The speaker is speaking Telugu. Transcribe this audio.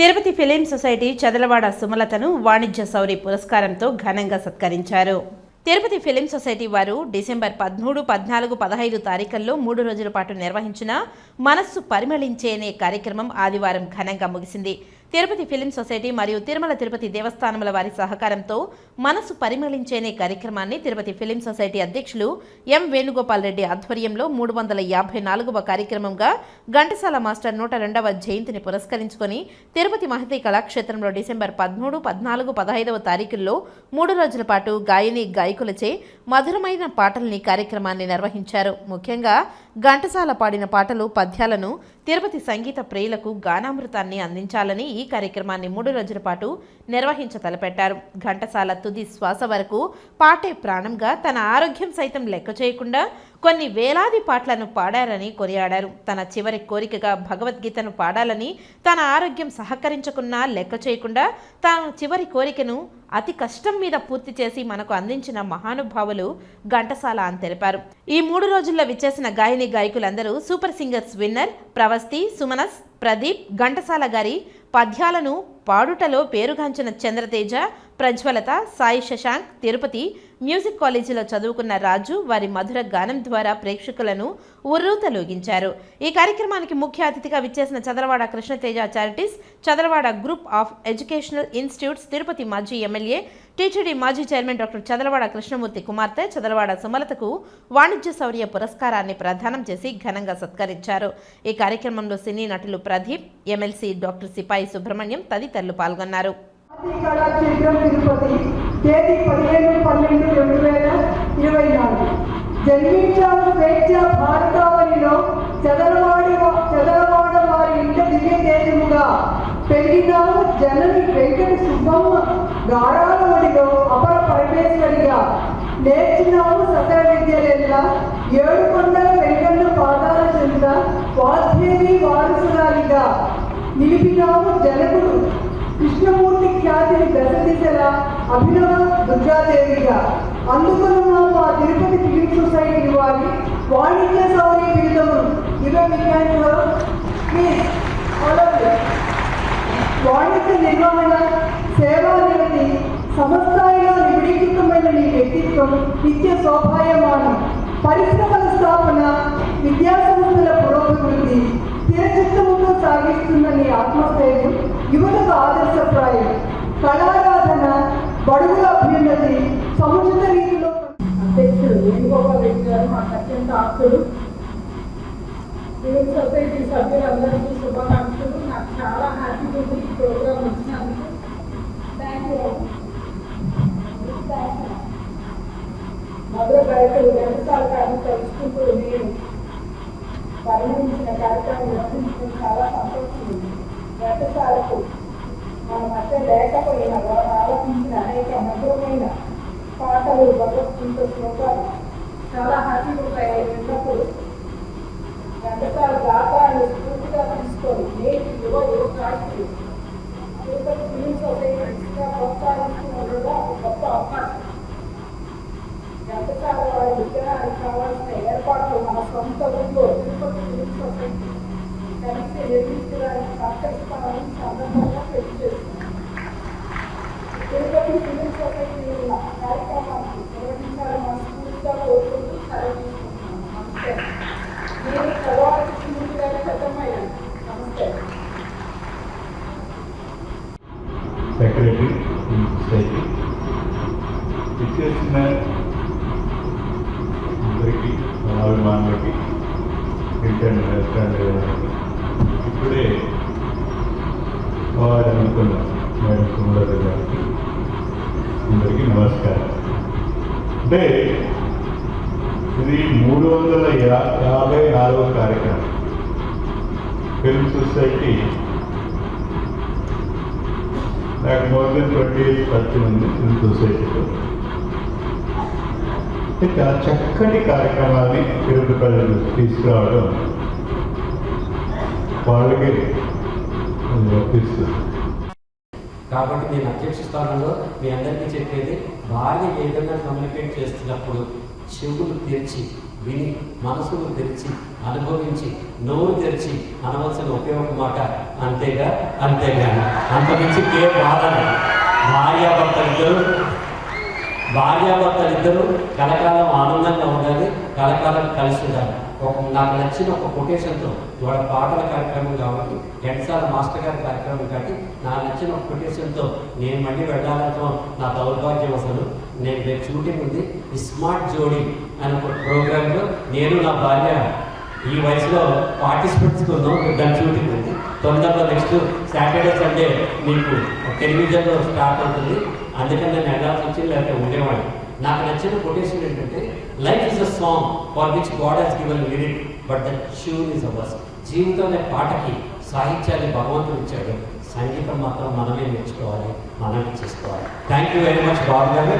తిరుపతి ఫిలిం సొసైటీ చదలవాడ సుమలతను వాణిజ్య శౌరి పురస్కారంతో ఘనంగా సత్కరించారు. తిరుపతి ఫిలిం సొసైటీ వారు డిసెంబర్ పదమూడు పద్నాలుగు పదహైదు తారీఖుల్లో మూడు రోజుల పాటు నిర్వహించిన మనస్సు పరిమళించేనే కార్యక్రమం ఆదివారం ఘనంగా ముగిసింది. తిరుపతి ఫిలిం సొసైటీ మరియు తిరుమల తిరుపతి దేవస్థానముల వారి సహకారంతో మనసు పరిమళించేనే కార్యక్రమాన్ని తిరుపతి ఫిలిం సొసైటీ అధ్యక్షులు ఎం వేణుగోపాల్ రెడ్డి ఆధ్వర్యంలో మూడు వందల యాభై నాలుగవ కార్యక్రమంగా ఘంటసాల మాస్టర్ నూట రెండవ జయంతిని పురస్కరించుకొని తిరుపతి మహతి కళాక్షేత్రంలో డిసెంబర్ పదమూడు పద్నాలుగు పదహైదవ తారీఖుల్లో మూడు రోజుల పాటు గాయని గాయకులచే మధురమైన పాటల్ని కార్యక్రమాన్ని నిర్వహించారు. ముఖ్యంగా ఘంటసాల పాడిన పాటలు పద్యాలను తిరుపతి సంగీత ప్రియులకు గానామృతాన్ని అందించాలని ఈ కార్యక్రమాన్ని మూడు రోజుల పాటు నిర్వహించ తలపెట్టారు. ఘంటసాల తుది శ్వాస వరకు పాటే ప్రాణంగా తన ఆరోగ్యం సైతం లెక్క చేయకుండా కొన్ని వేలాది పాటలను పాడారని కొనియాడారు. తన చివరి కోరికగా భగవద్గీతను పాడాలని తన ఆరోగ్యం సహకరించకున్నా లెక్క చేయకుండా తాను చివరి కోరికను అతి కష్టం మీద పూర్తి చేసి మనకు అందించిన మహానుభావులు ఘంటసాల అని తెలిపారు. ఈ మూడు రోజుల్లో విచ్చేసిన గాయని గాయకులందరూ super singers winner Pravasthi Sumanas Pradeep Ghantasala గారి పద్యాలను పాడుటలో పేరుగాంచిన చంద్రతేజ ప్రజ్వలత సాయి శశాంక్ తిరుపతి మ్యూజిక్ కాలేజీలో చదువుకున్న రాజు వారి మధుర గానం ద్వారా ప్రేక్షకులను ఉర్రూతలోగించారు ఈ కార్యక్రమానికి ముఖ్య అతిథిగా విచ్చేసిన Chadaravada Krishnateja charities Chadaravada group of educational institutes Tirupati మాజీ ఎమ్మెల్యే టీటీడీ మాజీ చైర్మన్ డాక్టర్ చదలవాడ కృష్ణమూర్తి కుమార్తె చదలవాడ సుమలతకు వాణిజ్య శౌర్య పురస్కారాన్ని ప్రదానం చేసి ఘనంగా సత్కరించారు. ఈ కార్యక్రమంలో సినీ నటులు ప్రదీప్ ఎమ్మెల్సీ డాక్టర్ సిపాయి సుబ్రహ్మణ్యం తదితరులు పాల్గొన్నారు. భారతీయ కళాక్షేత్రం తేదీ పదిహేను పన్నెండు రెండు వేల ఇరవై నాలుగు జన్మించాల స్వేచ్ఛ భారతావనిలో చదరవాడి చదరవాడ వారి ఇంట దివ్య తేజముగా పెరిగిన జనని వెంకట సుబ్బమ్మ గారాలవడిలో అపర పరమేశ్వరిగా నేర్చినాము సకల విద్యలెల్లా ఏడు కొండల వెంకన్న పాదాల చెంత వాగ్దేవి వారసురాలిగా నిలిపినాము జనకుడు కృష్ణమూర్తి ఖ్యాతిని దశ దిశల అభినవ దుర్గాదేవిగా అందుకున్న మా తిరుపతి ఫిలిం సొసైటీ ఇవ్వాలి వాణిజ్య సౌర్య బిరుదము ఇరవై ప్లీజ్ వాణిజ్య నిర్వహణ సేవా నిరతి సమస్థాయిలో నిబిడీకృతమైన నీ వ్యక్తిత్వం నిత్య శోభాయమానం పరిశ్రమల స్థాపన విద్యా స్థిరచిత్తముతో సాగిస్తున్న నీ ఆత్మస్థైర్యం యువతకు ఆదర్శప్రాయం కళారాధన బడుగుల అభ్యున్నతి సముచిత రీతిలో అధ్యక్షుడు వేణుగోపాల్ రెడ్డి గారు మాకు అత్యంత ఆప్తుడు సివిల్ సొసైటీ సభ్యులందరికీ శుభాకాంక్షలు. నాకు చాలా హ్యాపీగా ఉంది ఈ ప్రోగ్రామ్ వచ్చినందుకు. థ్యాంక్ యూ మధుర గాయకులు ఘంటసాల గారిని తలుచుకుంటూ నేను పరిగణించిన కార్యక్రమం నిర్వహించడం చాలా సంతోషం ఉంది ఘంటసాలకు మన మధ్య లేకపోయినా వారు ఆలోచించిన అనేక మధురమైన పాటలు భగవద్గీత శ్లోకాలు చాలా హ్యాపీగా ఉంటాయి విన్నప్పుడు గంటసాల గాత్రాన్ని స్ఫూర్తిగా తీసుకొని నేటి యువ యువ కాయకులు తిరుపతి ఫిలిం సొసైటీగా ప్రోత్సహించడంలో ఒక గొప్ప అవకాశం గంటసాల వారి విగ్రహానికి కావాల్సిన ఏర్పాట్లు మన సొంత ఊళ్ళో తిరుపతి ఫిలిం సొసైటీ కలిసి నిర్మించడానికి సహకరిస్తామని సందర్భంగా తెలియజేస్తున్నాం తిరుపతి ఫిలిం సొసైటీ ఉన్న కార్యక్రమాన్ని నిర్వహించాలని మనస్ఫూర్తిగా కోరుకుంటూ సెలవు నమస్తే నేను చదవాలి కృష్ణమూర్తి గారి పెద్దమ్మాయి నమస్తే సెక్రటరీ సొసైటీ ఇచ్చేసిన అందరికీ అభిమానులకి ఇంటర్నెట్ రెస్టారెంట్ ఇప్పుడే కావాలనుకున్న మేడం సుమలత గారికి అందరికీ నమస్కారం. అంటే ఇది మూడు వందల యాభై నాలుగవ కార్యక్రమం. ఫిల్మ్ సొసైటీ నాకు మోర్ దెన్ ట్వంటీ ఎయిట్ ఖర్చు ఉంది ఫిల్మ్ సొసైటీలో అంటే చక్కటి కార్యక్రమాన్ని తిరుపతి ప్రజలు తీసుకురావడం వాళ్ళకి వర్తిస్తుంది కాబట్టి నేను అధ్యక్ష స్థానంలో మీ అందరికీ చెప్పేది భార్య ఏ విధంగా కమ్యూనికేట్ చేస్తున్నప్పుడు చెవులు తెరిచి విని మనసును తెరిచి అనుభవించి నోరు తెరిచి అనవలసిన ఉపయోగం మాట అంతేగా అంతేగాని. అంతమించి కే బాధ భార్యాభర్తలిద్దరూ భార్యాభర్తలు ఇద్దరు కలకాలం ఆనందంగా ఉండాలి కలకాలం కలిసి ఉండాలి. ఒక నాకు నచ్చిన ఒక కొటేషన్తో ఇవాళ పాటల కార్యక్రమం కాబట్టి ఎన్సార్ మాస్టర్ గారి కార్యక్రమం కాబట్టి నాకు నచ్చిన ఒక కొటేషన్తో నేను మళ్ళీ వెళ్ళాలంటే నా దౌర్భాగ్యం అసలు. నేను రేపు షూటింగ్ ఉంది స్మార్ట్ జోడీ అనే ఒక ప్రోగ్రాంలో నేను నా భార్య ఈ వయసులో పార్టిసిపెంట్స్ ఉన్నాం దాని షూటింగ్ ఉంది. తొందరలో నెక్స్ట్ సాటర్డే సండే మీకు టెలివిజన్లో స్టార్ట్ అవుతుంది. అందుకని నేను వెళ్ళాల్సి వచ్చి లేకపోతే ఉండేవాడు నాకు నచ్చిన కొటేషన్ ఏంటంటే life is a song for which God he's given lyric but the tune is ours జీవితం అనే పాటకి సాహిత్యాన్ని భగవంతుడు ఇచ్చాడు సంగీతం మాత్రం మనమే నేర్చుకోవాలి మనమే చేసుకోవాలి. Thank you very much Babu గారు.